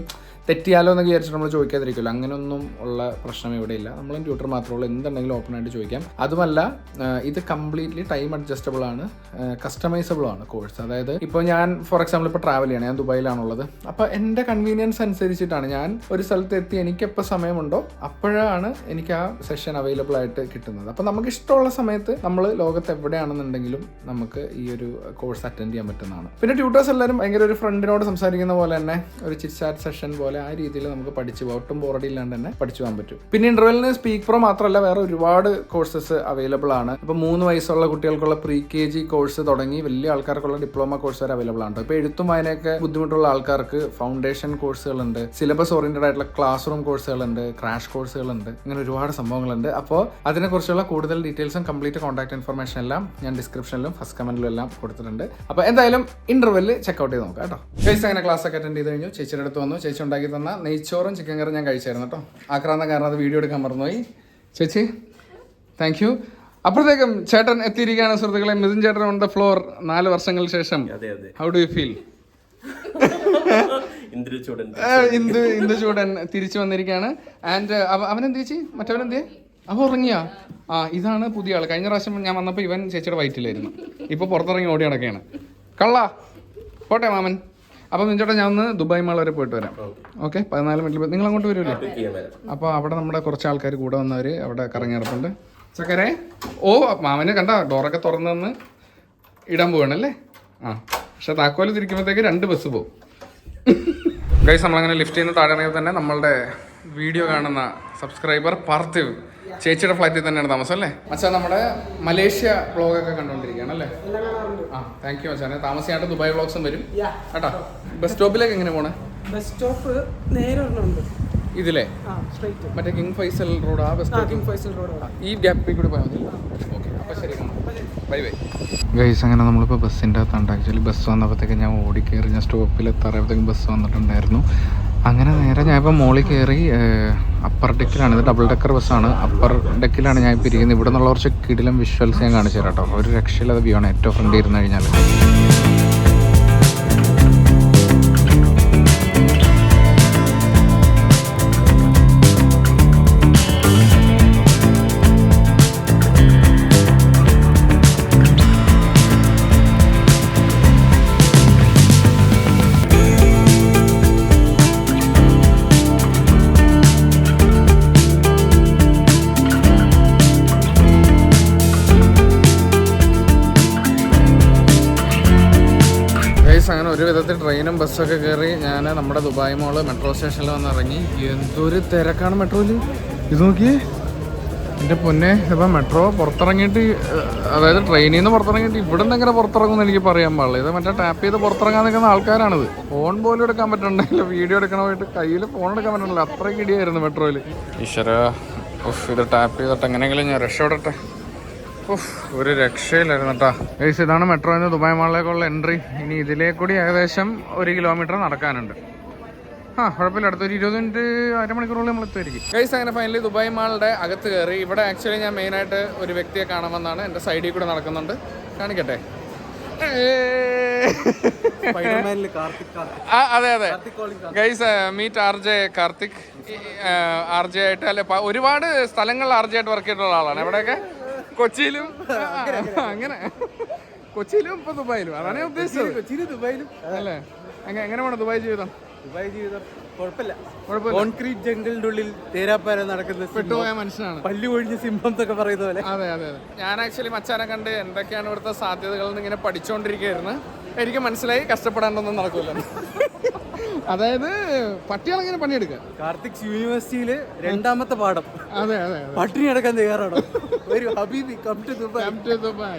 [SPEAKER 3] തെറ്റിയാലോ എന്നൊക്കെ വിചാരിച്ചിട്ട് നമ്മൾ ചോദിക്കാതിരിക്കില്ല അങ്ങനെയൊന്നും ഉള്ള പ്രശ്നം ഇവിടെ ഇല്ല. നമ്മളും ട്യൂട്ടർ മാത്രമേ ഉള്ളൂ. എന്തുണ്ടെങ്കിലും ഓപ്പൺ ആയിട്ട് ചോദിക്കാം. അതുമല്ല ഇത് കംപ്ലീറ്റ്ലി ടൈം അഡ്ജസ്റ്റബിൾ ആണ്. കസ്റ്റമൈസബിൾ ആണ് കോഴ്സ് അതായത് ഇപ്പോൾ ഞാൻ ഫോർ എക്സാമ്പിൾ ഇപ്പോൾ ട്രാവൽ ചെയ്യണം. ഞാൻ ദുബായിലാണുള്ളത്. അപ്പോൾ എന്റെ കൺവീനിയൻസ് അനുസരിച്ചിട്ടാണ് ഞാൻ ഒരു സ്ഥലത്ത് എത്തി എനിക്ക് എപ്പോൾ സമയമുണ്ടോ അപ്പോഴാണ് എനിക്ക് ആ സെഷൻ അവൈലബിൾ ആയിട്ട് കിട്ടുന്നത്. അപ്പോൾ നമുക്ക് ഇഷ്ടമുള്ള സമയത്ത് നമ്മൾ ലോകത്ത് എവിടെയാണെന്നുണ്ടെങ്കിലും നമുക്ക് ഈ ഒരു കോഴ്സ് അറ്റൻഡ് ചെയ്യാൻ പറ്റുന്നതാണ്. പിന്നെ ട്യൂട്ടേഴ്സ് എല്ലാവരും ഭയങ്കര ഒരു ഫ്രണ്ടിനോട് സംസാരിക്കുന്ന പോലെ തന്നെ ഒരു ചിറ്റ്ചാറ്റ് സെഷൻ പോലെ ആ രീതിയിൽ നമുക്ക് പഠിച്ചു ഒട്ടും ബോറടി ഇല്ലാണ്ട് തന്നെ പഠിച്ചു പോകാൻ പറ്റും. പിന്നെ ഇന്റർവെല്ലിന് സ്പീക്ക് പ്രോ മാത്രമല്ല വേറെ ഒരുപാട് കോഴ്സസ് അവൈലബിൾ ആണ്. ഇപ്പൊ മൂന്ന് വയസ്സുള്ള കുട്ടികൾക്കുള്ള പ്രീ കെ ജി കോഴ്സ് തുടങ്ങി വലിയ ആൾക്കാർക്കുള്ള ഡിപ്ലോമ കോഴ്സ് വരെ അവൈലബിൾ ആണ് ഇപ്പൊ എഴുത്തും വായനയൊക്കെ ബുദ്ധിമുട്ടുള്ള ആൾക്കാർക്ക് ഫൗണ്ടേഷൻ കോഴ്സുകളുണ്ട് സിലബസ് ഓറിയന്റഡ് ആയിട്ടുള്ള ക്ലാസ് റൂം കോഴ്സുകളുണ്ട് ക്രാഷ് കോഴ്സുകളുണ്ട് ഇങ്ങനെ ഒരുപാട് സംഭവങ്ങളുണ്ട്. അപ്പോൾ അതിനെക്കുറിച്ചുള്ള കൂടുതൽ ഡീറ്റെയിൽസും കംപ്ലീറ്റ് കോൺടാക്ട് ഇൻഫർമേഷൻ എല്ലാം ഞാൻ ഡിസ്ക്രിപ്ഷനിലും ഫസ്റ്റ് കമന്റിലും എല്ലാം കൊടുത്തിട്ടുണ്ട്. അപ്പോൾ എന്തായാലും ഇന്റർവെല്ലിൽ ചെക്കൗട്ട് ചെയ്ത് നോക്കാം കേട്ടോ ചേച്ചി അങ്ങനെ ക്ലാസ് ഒക്കെ അറ്റൻഡ് ചെയ്ത് കഴിഞ്ഞു. ചേച്ചിയുടെ അടുത്ത് വന്നു. ചേച്ചി തന്ന നെയ്ച്ചോറും ചിക്കൻ കറി ഞാൻ കഴിച്ചായിരുന്നു കേട്ടോ. ആക്രാന്തം കാരണം അത് വീഡിയോ എടുക്കാൻ മറന്നുപോയി. ചേച്ചി താങ്ക് യു അപ്പോഴത്തേക്കും ചേട്ടൻ എത്തിയിരിക്കുകയാണ് സുഹൃത്തുക്കളെ. മിഥുൻ ചേട്ടൻ ഓൺ ദ ഫ്ലോർ നാല് വർഷങ്ങൾക്ക് ശേഷം. How do you feel Indu Indu ചൂടൻ തിരിച്ചു വന്നിരിക്കുകയാണ്. ആൻഡ് അവൻ എന്ത് ചേച്ചി? മറ്റവൻ എന്തേ അവ ഉറങ്ങിയാ? ആ ഇതാണ് പുതിയ ആൾ കഴിഞ്ഞ പ്രാവശ്യം ഞാൻ വന്നപ്പോൾ ഇവൻ ചേച്ചിയുടെ വയറ്റിലായിരുന്നു. ഇപ്പോൾ പുറത്തിറങ്ങി ഓടി നടക്കുകയാണ്. കള്ള. പോട്ടെ മാമൻ. അപ്പം നിഞ്ചോട്ടെ ഞാൻ ഒന്ന് ദുബായ് മാൾ വരെ പോയിട്ട് വരാം. ഓക്കെ. പതിനാല് മിനിറ്റ് നിങ്ങൾ അങ്ങോട്ട് വരുമല്ലേ അപ്പോൾ അവിടെ നമ്മുടെ കുറച്ച് ആൾക്കാർ കൂടെ വന്നവര് അവിടെ കറങ്ങി നടപ്പുണ്ട് ചക്കരെ ഓ മാമന് കണ്ട ഡോറൊക്കെ തുറന്നു തന്ന് ഇടാൻ പോവാണല്ലേ? ആ പക്ഷെ താക്കോൽ തിരിക്കുമ്പോഴത്തേക്ക് രണ്ട് ബസ് പോകും ഗൈസ് നമ്മളങ്ങനെ ലിഫ്റ്റ് ചെയ്യുന്ന താഴെ തന്നെ നമ്മളുടെ വീഡിയോ കാണുന്ന സബ്സ്ക്രൈബർ പാർത്ഥിവ്. ചേച്ചിയുടെ ഫ്ലാറ്റിൽ തന്നെയാണ് താമസം അല്ലേ? അച്ഛാ നമ്മുടെ മലേഷ്യ വ്ളോഗൊക്കെ കണ്ടുകൊണ്ടിരിക്കുകയാണ് അല്ലേ? ആ താങ്ക് യു മച്ചാനെ. താമസിയായിട്ട് ദുബായ് വ്ളോഗ്സും വരും. കേട്ടോ? ബസ് സ്റ്റോപ്പിലേക്ക് എങ്ങനെ പോണേ?
[SPEAKER 9] ബസ് സ്റ്റോപ്പ് നേരെ
[SPEAKER 3] ഇതിലെ?
[SPEAKER 9] ആ സ്ട്രൈറ്റ്
[SPEAKER 3] മറ്റേ കിങ് ഫൈസൽ റോഡ് ആ bus stop?
[SPEAKER 9] King Faisal Road
[SPEAKER 3] ഈ ഗ്യാപ്പിൽ കൂടി പോയാൽ മതി. ഓക്കെ അപ്പോൾ ശരി ബൈ ബൈ ഗൈസ് അങ്ങനെ നമ്മളിപ്പോൾ ബസ്സിന്റെ അകത്തുണ്ട്. ആക്ച്വലി ബസ് വന്നപ്പോഴത്തേക്ക് ഞാൻ ഓടി കയറി ഞാൻ സ്റ്റോപ്പിൽ എത്താറപ്പോഴത്തേക്കും ബസ് വന്നിട്ടുണ്ടായിരുന്നു. അങ്ങനെ നേരെ ഞാൻ ഇപ്പോൾ മോളിൽ കയറി അപ്പർ ഡെക്കിലാണ് ഇത് ഡബിൾ ഡെക്കർ ബസ്സാണ് അപ്പർ ഡെക്കിലാണ് ഞാൻ ഇപ്പോൾ ഇരിക്കുന്നത്. ഇവിടെ നിന്നുള്ള കുറച്ച് കിടിലം വിഷ്വൽസ് ഞാൻ കാണിച്ചു തരാം കേട്ടോ. ഒരു രക്ഷയില്ലാതെ വ്യൂ ആണ്. ഏറ്റവും ഫ്രണ്ട് ഇരുന്ന് കഴിഞ്ഞാൽ ഒരു വിധത്തിൽ ട്രെയിനും ബസ്സൊക്കെ കയറി ഞാൻ നമ്മുടെ ദുബായ് മോൾ മെട്രോ സ്റ്റേഷനിൽ വന്ന് ഇറങ്ങി എന്തൊരു തിരക്കാണ് മെട്രോയിൽ ഇത് നോക്കിയേ. എന്റെ പൊന്നെ ഇപ്പം മെട്രോ പുറത്തിറങ്ങിയിട്ട് അതായത് ട്രെയിനിൽ നിന്ന് പുറത്തിറങ്ങിയിട്ട് ഇവിടെ നിന്ന് എങ്ങനെ പുറത്തിറങ്ങുമെന്ന് എനിക്ക് പറയാൻ പാടില്ല. ഇത് മറ്റേ ടാപ്പ് ചെയ്ത് പുറത്തിറങ്ങാൻ നിൽക്കുന്ന ആൾക്കാരാണിത്. ഫോൺ പോലും എടുക്കാൻ പറ്റണ്ടല്ലോ വീഡിയോ എടുക്കണമായിട്ട് കയ്യിൽ ഫോൺ എടുക്കാൻ പറ്റണില്ല. അത്രയ്ക്ക് ഇടിയായിരുന്നു മെട്രോയിൽ ഈശ്വര. ഇത് ടാപ്പ് ചെയ്തിട്ട് എങ്ങനെയെങ്കിലും ഞാൻ രക്ഷപ്പെടട്ടെ. ഒരു രക്ഷയില്ലായിരുന്നു കേട്ടോ ഏസ് ഇതാണ് മെട്രോയിൽ നിന്ന് ദുബായ് മാളിലേക്കുള്ള എൻട്രി. ഇനി ഇതിലേ കൂടി ഏകദേശം ഒരു കിലോമീറ്റർ നടക്കാനുണ്ട്. ആ കുഴപ്പമില്ല. അടുത്ത ഒരു ഇരുപത് മിനിറ്റ് അരമണിക്കൂറുള്ള നമ്മൾ എത്തുമായിരിക്കും. ഗൈസ് അങ്ങനെ ഫൈനലി ദുബായ് മാളുടെ അകത്ത് കയറി. ഇവിടെ ആക്ച്വലി ഞാൻ മെയിനായിട്ട് ഒരു വ്യക്തിയെ കാണാമെന്നാണ് എന്റെ സൈഡിൽ കൂടെ നടക്കുന്നുണ്ട്. കാണിക്കട്ടെ? അതെ അതെ. Guys meet R J Karthik. R J ആയിട്ട് അല്ലെ ഒരുപാട് സ്ഥലങ്ങളിൽ ആർ ജെ ആയിട്ട് വർക്ക് ചെയ്തിട്ടുള്ള ആളാണ്. എവിടെയൊക്കെ? കൊച്ചിയിലും? അങ്ങനെ കൊച്ചിയിലും ഇപ്പൊ ദുബായിലും. അതാണ് ഞാൻ ഉദ്ദേശിച്ചത്.
[SPEAKER 1] കൊച്ചിയിലും ദുബായിലും.
[SPEAKER 3] അല്ലേ? എങ്ങനെ എങ്ങനെ വേണം ദുബായ് ജീവിതം?
[SPEAKER 1] ദുബായ് ജീവിതം കുഴപ്പമില്ല. കോൺക്രീറ്റ് ജംഗിളിന്റെ ഉള്ളിൽ തേരാപ്പാര നടക്കുന്ന.
[SPEAKER 3] പെട്ടുപോയ മനുഷ്യനാണ്.
[SPEAKER 1] പല്ലു ഒഴിഞ്ഞ സിംഹം എന്നൊക്കെ പറയുന്ന പോലെ.
[SPEAKER 3] അതെ അതെ അതെ. ഞാൻ ആക്ച്വലി മച്ചാനെ കണ്ട് എന്തൊക്കെയാണ് ഇവിടുത്തെ സാധ്യതകൾ ഇങ്ങനെ പഠിച്ചുകൊണ്ടിരിക്കുകയായിരുന്നു എനിക്ക് മനസ്സിലായി കഷ്ടപ്പെടാണ്ടൊന്നും നടക്കൂല. അതായത് പട്ടികളിങ്ങനെ പണിയെടുക്കുക?
[SPEAKER 1] കാർത്തിക് യൂണിവേഴ്സിറ്റിയിൽ രണ്ടാമത്തെ പാഠം.
[SPEAKER 3] അതെ അതെ
[SPEAKER 1] പട്ടിണി അടക്കാൻ തയ്യാറാണോ? ഒരു ഹബീബി come to Dubai
[SPEAKER 3] to Dubai.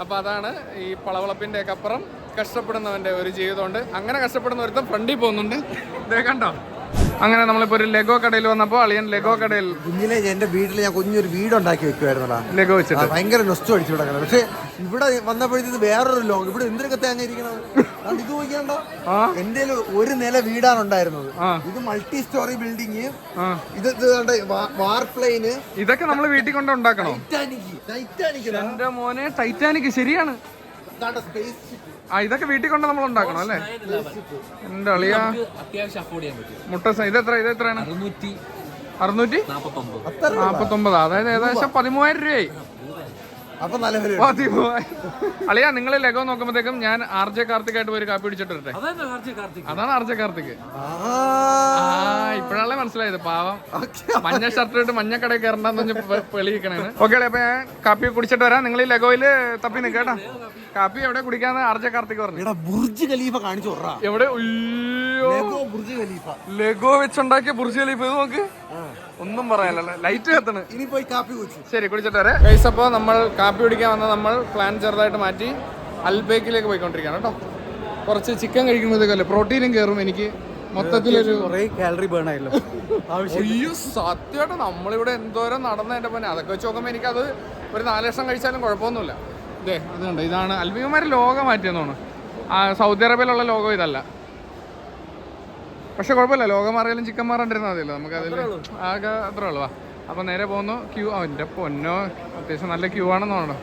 [SPEAKER 3] അപ്പൊ അതാണ് ഈ പളവളപ്പിന്റെ ഒക്കെ അപ്പുറം കഷ്ടപ്പെടുന്നവന്റെ ഒരു ജീവിതമുണ്ട്. അങ്ങനെ കഷ്ടപ്പെടുന്ന ഒരുത്തം ഫ്രണ്ടിൽ പോകുന്നുണ്ട്. കണ്ടോ? അങ്ങനെ നമ്മളിപ്പോ ഒരു ലെഗോ കടയിൽ വന്നപ്പോ അളിയൻ ലെഗോ കടയിൽ
[SPEAKER 4] കുഞ്ഞിലെ എന്റെ വീട്ടിൽ ഞാൻ കുഞ്ഞൊരു വീടുണ്ടാക്കി വെക്കുമായിരുന്നടാ
[SPEAKER 3] ലെഗോ വെച്ചിട്ട്.
[SPEAKER 4] ഭയങ്കര നൊസ്റ്റു അടിച്ചു കിടക്കണം പക്ഷെ ഇവിടെ വന്നപ്പോഴത്തേക്ക് വേറൊരു ലോകം. ഇവിടെ എന്തിനൊക്കെ തേങ്ങ ഇരിക്കണത്? അതുകൊണ്ട് ഇത് നോക്കിയാണ്ടോ? എന്റെ ഒരു നില വീടാണ് ഉണ്ടായിരുന്നത്. ഇത് മൾട്ടി സ്റ്റോറി ബിൽഡിങ് ഇത് വാർപ്ലെയിന് വാർ പ്ലെയിന്
[SPEAKER 3] ഇതൊക്കെ നമ്മൾ വീട്ടിൽ കൊണ്ട് ഉണ്ടാക്കണം?
[SPEAKER 4] ടൈറ്റാനിക് ടൈറ്റാനിക്
[SPEAKER 3] മോനെ ടൈറ്റാനിക് ശരിയാണ്.
[SPEAKER 4] സ്പേസ്
[SPEAKER 3] ആ ഇതൊക്കെ വീട്ടിൽ കൊണ്ട് നമ്മൾ ഉണ്ടാക്കണം അല്ലേ? എന്റെ അളിയ.
[SPEAKER 5] അത്യാവശ്യം അഫോർഡ് ചെയ്യാൻ പറ്റും.
[SPEAKER 3] മുട്ട ഇത് എത്ര ഇത് എത്രയാണ്
[SPEAKER 5] അറുന്നൂറ്റി
[SPEAKER 3] അറുന്നൂറ്റി?
[SPEAKER 5] നാപ്പത്തൊമ്പത്.
[SPEAKER 3] അതായത് ഏകദേശം പതിമൂവായിരം രൂപയായി. അളിയ നിങ്ങൾ ലഗോ നോക്കുമ്പോഴത്തേക്കും ഞാൻ ആർ ജെ കാർത്തികായിട്ട് പോയി ഒരു കാപ്പി പിടിച്ചിട്ട് വരട്ടെ.
[SPEAKER 5] അതന്നെ കാർത്തിക് കാർത്തിക്.
[SPEAKER 3] അതാണ് ആർ ജെ കാർത്തിക്.
[SPEAKER 4] ആ.
[SPEAKER 3] ആ ഇപ്പോഴാണല്ലേ മനസ്സിലായത്. പാവം. മഞ്ഞ ഷർട്ട് ഇട്ട് മഞ്ഞ കടയിൽ കയറണ്ടെന്ന് വെളിയിക്കണേ ഓക്കെ അപ്പൊ ഞാൻ കാപ്പി കുടിച്ചിട്ട് വരാം. നിങ്ങൾ ഈ ലഗോയിൽ തപ്പി നിൽക്കേട്ടാ കാപ്പി എവിടെ കുടിക്കാന്ന് അർജ കാർത്തിക് പറഞ്ഞു.
[SPEAKER 4] ബുർജ് ഖലീഫ കാണിച്ചു.
[SPEAKER 3] എവിടെ?
[SPEAKER 4] Burj Khalifa.
[SPEAKER 3] ലഗോ വെച്ചുണ്ടാക്കിയ ബുർജ് ഖലീഫ ഇത് നോക്ക്. ഒന്നും പറയാനല്ല ലൈറ്റ് കത്തണ്.
[SPEAKER 4] ഇനി പോയി കാപ്പി കുടിച്ചു.
[SPEAKER 3] ശരി കുടിച്ചിട്ട് വരെ. ഗൈസ് അപ്പോൾ നമ്മൾ കാപ്പി കുടിക്കാൻ വന്ന നമ്മൾ പ്ലാൻ ചെറുതായിട്ട് മാറ്റി അൽബേക്കിലേക്ക് പോയിക്കൊണ്ടിരിക്കുകയാണ് കേട്ടോ. കുറച്ച് ചിക്കൻ കഴിക്കുമ്പോഴത്തേക്കല്ലേ പ്രോട്ടീനും കയറും എനിക്ക്. മൊത്തത്തിലൊരു
[SPEAKER 1] കുറെ കാലറി ബേൺ ആയല്ലോ.
[SPEAKER 3] അയ്യോ സത്യമായിട്ട് നമ്മളിവിടെ എന്തോരം നടന്നതിന്റെ പോലെ അതൊക്കെ വെച്ച് നോക്കുമ്പോൾ എനിക്കത് ഒരു നാല് ലക്ഷം കഴിച്ചാലും കുഴപ്പമൊന്നുമില്ല. ഇതേ അതുകൊണ്ട് ഇതാണ് അൽബികുമാർ ലോകം മാറ്റിയെന്നാണ് ആ സൗദി അറേബ്യയിലുള്ള ലോകം ഇതല്ല. പക്ഷെ കുഴപ്പമില്ല ലോകം മാറിയാലും ചിക്കൻ മാറണ്ടിരുന്നാൽ മതിയല്ലോ. നമുക്ക് അതിൽ ആകെ അത്രേ ഉള്ളൂ. വാ. അപ്പോൾ നേരെ പോകുന്നു. ക്യൂ അവന്റെ പൊന്നോ അത്യാവശ്യം നല്ല ക്യൂ ആണെന്ന് തോന്നണം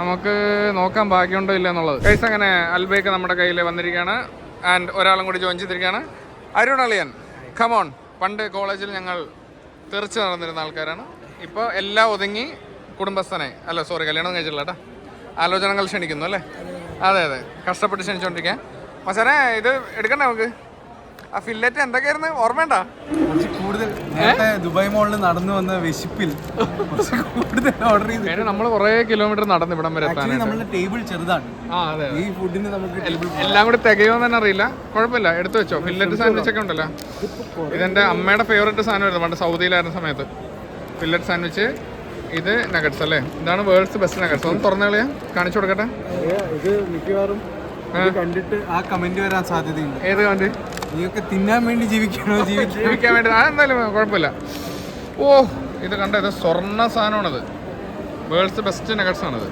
[SPEAKER 3] നമുക്ക് നോക്കാൻ ബാക്കിയുണ്ടോ ഇല്ല എന്നുള്ളത്. കൈസ് അങ്ങനെ അൽബേക്ക് നമ്മുടെ കയ്യിൽ വന്നിരിക്കുകയാണ്. ആൻഡ് ഒരാളും കൂടി ജോയിൻ ചെയ്തിരിക്കുകയാണ്. അരുൺ അളിയൻ കമോൺ പണ്ട് കോളേജിൽ ഞങ്ങൾ തെറിച്ച് നടന്നിരുന്ന ആൾക്കാരാണ്. ഇപ്പോൾ എല്ലാം ഒതുങ്ങി കുടുംബസ്ഥനെ അല്ല സോറി കല്യാണം കഴിച്ചിട്ടില്ല കേട്ടോ. ആലോചനകൾ ക്ഷണിക്കുന്നു അല്ലേ? അതെ അതെ. കഷ്ടപ്പെട്ട് ക്ഷണിച്ചുകൊണ്ടിരിക്കാൻ മസാനെ ഇത് എടുക്കണ്ടേ നമുക്ക്? ആ ഫില്ലറ്റ് എന്തൊക്കെയായിരുന്നു? ഓർമ്മയുണ്ടോ?
[SPEAKER 1] കുറച്ച് കൂടുതൽ നേരത്തെ ദുബായ് മോളിൽ നടന്നു വന്ന വിശിപ്പിൽ കുറച്ച് കൂടുതൽ ഓർഡർ ചെയ്തു
[SPEAKER 3] നമ്മൾ കുറേ കിലോമീറ്റർ നടന്ന് ഇവിടം വരെ
[SPEAKER 1] നമ്മുടെ ടേബിൾ ചെറുതാണ്.
[SPEAKER 3] ആ അതെ
[SPEAKER 1] ഈ ഫുഡിന് നമുക്ക്
[SPEAKER 3] എല്ലാം കൂടി തികയോന്ന് തന്നെ അറിയില്ല. കുഴപ്പമില്ല. എടുത്തു വെച്ചോ. ഫില്ലറ്റ് സാൻഡ്വിച്ച് ഒക്കെ ഉണ്ടല്ലോ. ഇതെന്റെ അമ്മയുടെ ഫേവറേറ്റ് സാധനമായിരുന്നു. പണ്ട് സൗദിയിലായിരുന്ന സമയത്ത്. ഫില്ലറ്റ് സാൻഡ്വിച്ച് ഇത് നഗറ്റ്സ് അല്ലേ? ഇതാണ് വേൾഡ്സ് ബെസ്റ്റ് നഗറ്റ്സ് ഒന്ന് തുറന്നു കളിയാ. കാണിച്ചു കൊടുക്കട്ടെ?
[SPEAKER 1] ഇത് മിക്കവാറും കണ്ടിട്ട് ആ കമന്റ് വരാൻ സാധ്യതയുണ്ട്.
[SPEAKER 3] ഏത് കണ്ട്
[SPEAKER 1] നീയൊക്കെ തിന്നാൻ വേണ്ടി ജീവിക്കണോ? ജീവിക്കണോ *laughs*
[SPEAKER 3] ജീവിക്കാൻ വേണ്ടി അതെന്തായാലും കുഴപ്പമില്ല. ഓ ഇത് കണ്ട? ഇത് സ്വർണ സാധനമാണത്. വേൾഡ്സ് ബെസ്റ്റ് നഗറ്റ്സ് ആണത്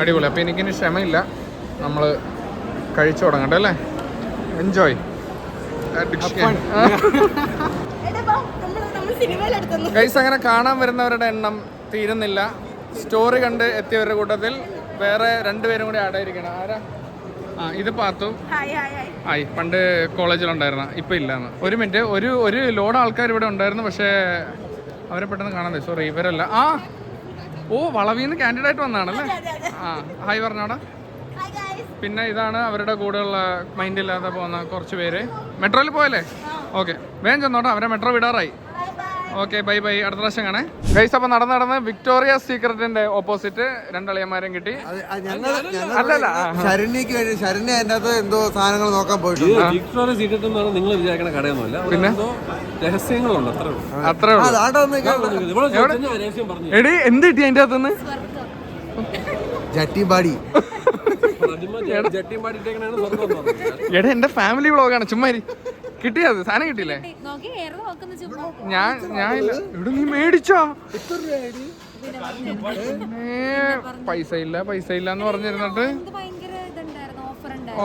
[SPEAKER 3] അടിപൊളി. അപ്പോൾ എനിക്കിനി ക്ഷമയില്ല. നമ്മൾ കഴിച്ചു തുടങ്ങട്ടെ അല്ലേ? *laughs* എൻജോയ് ഗൈസ് അങ്ങനെ കാണാൻ വരുന്നവരുടെ എണ്ണം തീരുന്നില്ല. സ്റ്റോറി കണ്ട് എത്തിയവരുടെ കൂട്ടത്തിൽ വേറെ രണ്ടുപേരും കൂടി ആടായിരിക്കണം ആരാ? ആ ഇത് പാത്തു. ആയി പണ്ട് കോളേജിലുണ്ടായിരുന്ന ഇപ്പൊ ഇല്ലാന്ന്. ഒരു മിനിറ്റ് ഒരു ഒരു ലോഡ് ആൾക്കാർ ഇവിടെ ഉണ്ടായിരുന്നു പക്ഷേ അവരെ പെട്ടെന്ന് കാണാൻ സോറി ഇവരല്ല. ആ ഓ വളവിന്ന് കാൻഡിഡേറ്റ് വന്നാണല്ലേ ആ ഹായ് പറഞ്ഞോടാ. പിന്നെ ഇതാണ് അവരുടെ കൂടെയുള്ള മൈൻഡ് ഇല്ലാതെ പോകുന്ന കുറച്ച് പേര്. മെട്രോയിൽ പോയല്ലേ? ഓക്കെ വേഗം ചെന്നോട്ടോ അവരെ മെട്രോ വിടാറായി. Okay bye bye. അടുത്ത പ്രാവശ്യം കാണേ. ഗൈസ് അപ്പൊ നടന്ന് നടന്ന് വിക്ടോറിയ സീക്രട്ടിന്റെ ഓപ്പോസിറ്റ് രണ്ടളിയന്മാരും കിട്ടി. അല്ലല്ല,
[SPEAKER 4] ശരണ്യക്ക് വേണ്ടി ശരണ്യ അതിന്റെ അകത്ത് എന്തോ സാധനങ്ങൾ നോക്കാൻ പോയിട്ടുണ്ട്.
[SPEAKER 5] വിക്ടോറിയ സീക്രട്ട് എന്ന് പറഞ്ഞാൽ നിങ്ങൾ വിചാരിക്കുന്ന കടയൊന്നുമല്ല. പിന്നെ? രഹസ്യങ്ങളുണ്ട് അത്ര
[SPEAKER 3] അത്രേ ഉള്ളൂ. എടി എന്ത് കിട്ടി അതിന്റെ അകത്തുനിന്ന്?
[SPEAKER 4] ജട്ടിബാടി.
[SPEAKER 3] എടാ. എന്റെ ഫാമിലി വ്ളോഗാണ് ചുമ്മാ കിട്ടിയത് സാധനം കിട്ടിയില്ലേ?
[SPEAKER 7] നോക്കി ഏറെ നോക്കുന്ന ചുമ്മാ.
[SPEAKER 3] ഞാൻ ഞാൻ ഇല്ല ഇവിടെ നീ മേടിച്ചോ? പൈസ ഇല്ല പൈസ ഇല്ല എന്ന് പറഞ്ഞിരുന്നിട്ട്.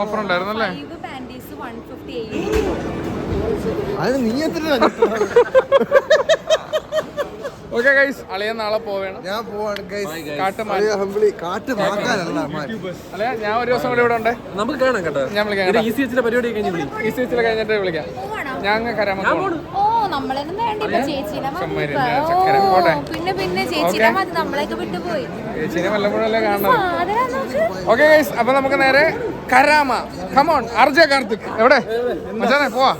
[SPEAKER 7] ഓഫർ ഉണ്ടായിരുന്നല്ലേ?
[SPEAKER 4] അത് നീ എത്ര *laughs*
[SPEAKER 3] ഓക്കെ ഗൈസ് അളിയ നാളെ പോവേണം
[SPEAKER 4] ഞാൻ പോവാണ് ഗൈസ്
[SPEAKER 3] കാട്ടുമാൻ
[SPEAKER 4] വലിയ കാട്ട് മാൻ.
[SPEAKER 3] അളിയ ഞാൻ ഒരു ദിവസം കൂടി ഇവിടെ ഉണ്ട്.
[SPEAKER 5] നമുക്ക് കാണാം കേട്ടോ.
[SPEAKER 3] ഞാൻ വിളിക്കാം
[SPEAKER 5] ഇത് ഇ സി പരിപാടി കഴിഞ്ഞ്
[SPEAKER 3] ഈസി എച്ചിലെ കഴിഞ്ഞിട്ട് വിളിക്കാം. ഞാൻ കരാമ.
[SPEAKER 7] പിന്നെ പിന്നെ ചേച്ചിനെ മതി നമ്മളെയൊക്കെ വിട്ടുപോയി.
[SPEAKER 3] ചേച്ചിനെ വല്ലപ്പോഴല്ലേ
[SPEAKER 7] നോക്ക്
[SPEAKER 3] ഓക്കെ ഗൈസ് അപ്പൊ നമുക്ക് നേരെ കരാമ. കമോൺ അർജ കാർത്തിക്. എവിടെ? മച്ചാനെ പോവാ.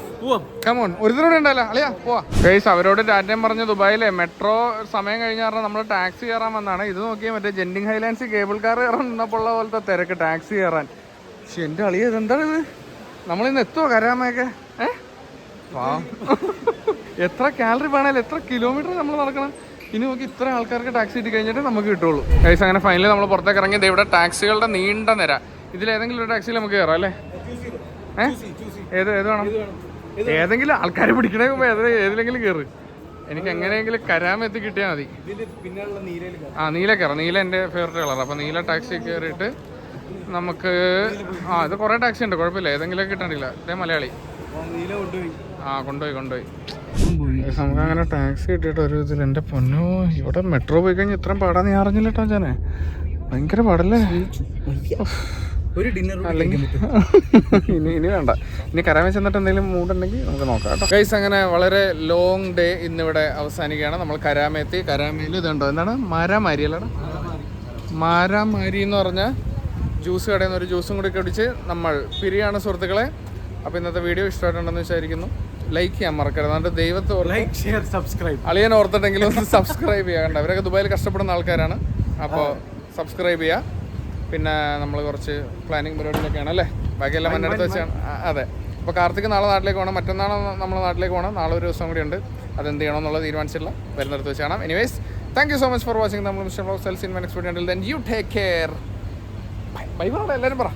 [SPEAKER 3] കമോൺ ഒരു കൂടെ ഉണ്ടല്ലോ. അളിയാ പോവാ. ഗൈസ് അവരോട് ടാറ്റയും പറഞ്ഞ ദുബായിലെ മെട്രോ സമയം കഴിഞ്ഞ കാരണം നമ്മൾ ടാക്സി കയറാൻ വന്നാണ്. ഇത് നോക്കിയാൽ മറ്റേ ജെൻഡിങ് ഹൈലാൻഡ്സ് കേബിൾ കാർ കയറാൻ നിന്നപ്പോൾ ഉള്ള പോലത്തെ തിരക്ക് ടാക്സി കയറാൻ. പക്ഷെ എന്റെ അളിയ ഇതെന്താണ് ഇത് നമ്മളിന്ന് എത്തുമോ കരാമയൊക്കെ ഏ? വാ. എത്ര കാലറി വേണേലും എത്ര കിലോമീറ്റർ നമ്മൾ നടക്കണം. ഇനി നോക്കി ഇത്ര ആൾക്കാർക്ക് ടാക്സി കിട്ടി കഴിഞ്ഞിട്ട് നമുക്ക് കിട്ടുള്ളൂ. ഗൈസ് അങ്ങനെ ഫൈനലി നമ്മൾ പുറത്തേക്ക് ഇറങ്ങിയത് ഇവിടെ ടാക്സികളുടെ നീണ്ട നിര. ഇതിൽ ഏതെങ്കിലും ഒരു ടാക്സിയിൽ നമുക്ക് കയറാം അല്ലേ? ഏത് ഏത് വേണം? ഏതെങ്കിലും ആൾക്കാരെ പിടിക്കണേ മുമ്പ് ഏതിലെങ്കിലും കയറ് എനിക്ക് എങ്ങനെയെങ്കിലും കരാമ എത്തി കിട്ടിയാൽ മതി. ആ നീല കയറാം നീല എന്റെ ഫേവറേറ്റ് കളർ അപ്പോൾ നീല ടാക്സി കയറിയിട്ട് നമുക്ക് ആ ഇത് കുറേ ടാക്സി ഉണ്ട്. കുഴപ്പമില്ല. ഏതെങ്കിലും കിട്ടണ്ടില്ല. ഇതേ മലയാളി. ആ കൊണ്ടുപോയി. കൊണ്ടുപോയി നമുക്ക് അങ്ങനെ ടാക്സി കിട്ടിയിട്ട് ഒരു ഇതിൽ എന്റെ പൊന്നു ഇവിടെ മെട്രോ പോയി കഴിഞ്ഞാൽ ഇത്രയും പാടാന്ന് ഞാൻ അറിഞ്ഞില്ല കേട്ടോ ഞാനേ ഭയങ്കര പാടല്ലേ?
[SPEAKER 1] ഒരു ഡിന്നർ
[SPEAKER 3] അല്ലെങ്കിൽ *laughs* ഇനി ഇനി വേണ്ട. ഇനി കരാമ ചെന്നിട്ട് എന്തെങ്കിലും മൂടുണ്ടെങ്കിൽ നമുക്ക് നോക്കാം കേട്ടോ. ഗൈസ് അങ്ങനെ വളരെ ലോങ് ഡേ ഇന്നിവിടെ അവസാനിക്കുകയാണ്. നമ്മൾ കരാമ എത്തി കരാമയിൽ ഇതുണ്ടോ? എന്താണ്? മാരാമാരി അല്ലടാ മാരാമാരി എന്ന് പറഞ്ഞ ജ്യൂസ് കടയിൽ നിന്ന് ഒരു ജ്യൂസും കൂടി കുടിച്ച് നമ്മൾ പിരിയാണ് സുഹൃത്തുക്കളെ. അപ്പോൾ ഇന്നത്തെ വീഡിയോ ഇഷ്ടമായിട്ടുണ്ടെന്ന് വിചാരിക്കുന്നു. ലൈക്ക് ചെയ്യാൻ മറക്കരുത്. എന്നിട്ട് ദൈവത്തെ
[SPEAKER 1] ലൈക്ക് ഷെയർ സബ്സ്ക്രൈബ്
[SPEAKER 3] അളിയൻ ഓർത്തിട്ടെങ്കിലും ഒന്ന് *laughs* സബ്സ്ക്രൈബ് ചെയ്യാണ്ട് അവരൊക്കെ ദുബായിൽ കഷ്ടപ്പെടുന്ന ആൾക്കാരാണ്. അപ്പോൾ സബ്സ്ക്രൈബ് ചെയ്യുക പിന്നെ നമ്മൾ കുറച്ച് പ്ലാനിങ് പരിപാടിയിലൊക്കെയാണ് അല്ലേ? ബാക്കിയെല്ലാം മണ്ണെടുത്ത് വെച്ചാണ്. അതെ. അപ്പോൾ കാർത്തിക് നാളെ നാട്ടിലേക്ക് പോകണം മറ്റന്നാൾ നമ്മൾ നാട്ടിലേക്ക് പോകണം നാളെ ഒരു ദിവസം കൂടി ഉണ്ട്. അതെന്ത് ചെയ്യണമെന്നുള്ളത് തീരുമാനിച്ചില്ല വരുന്നിടത്ത് വെച്ച് കാണാം. Anyways thank you so much for watching നമ്മൾ mister blog sells in my next video then you take care bye bye എല്ലാവരും പറ.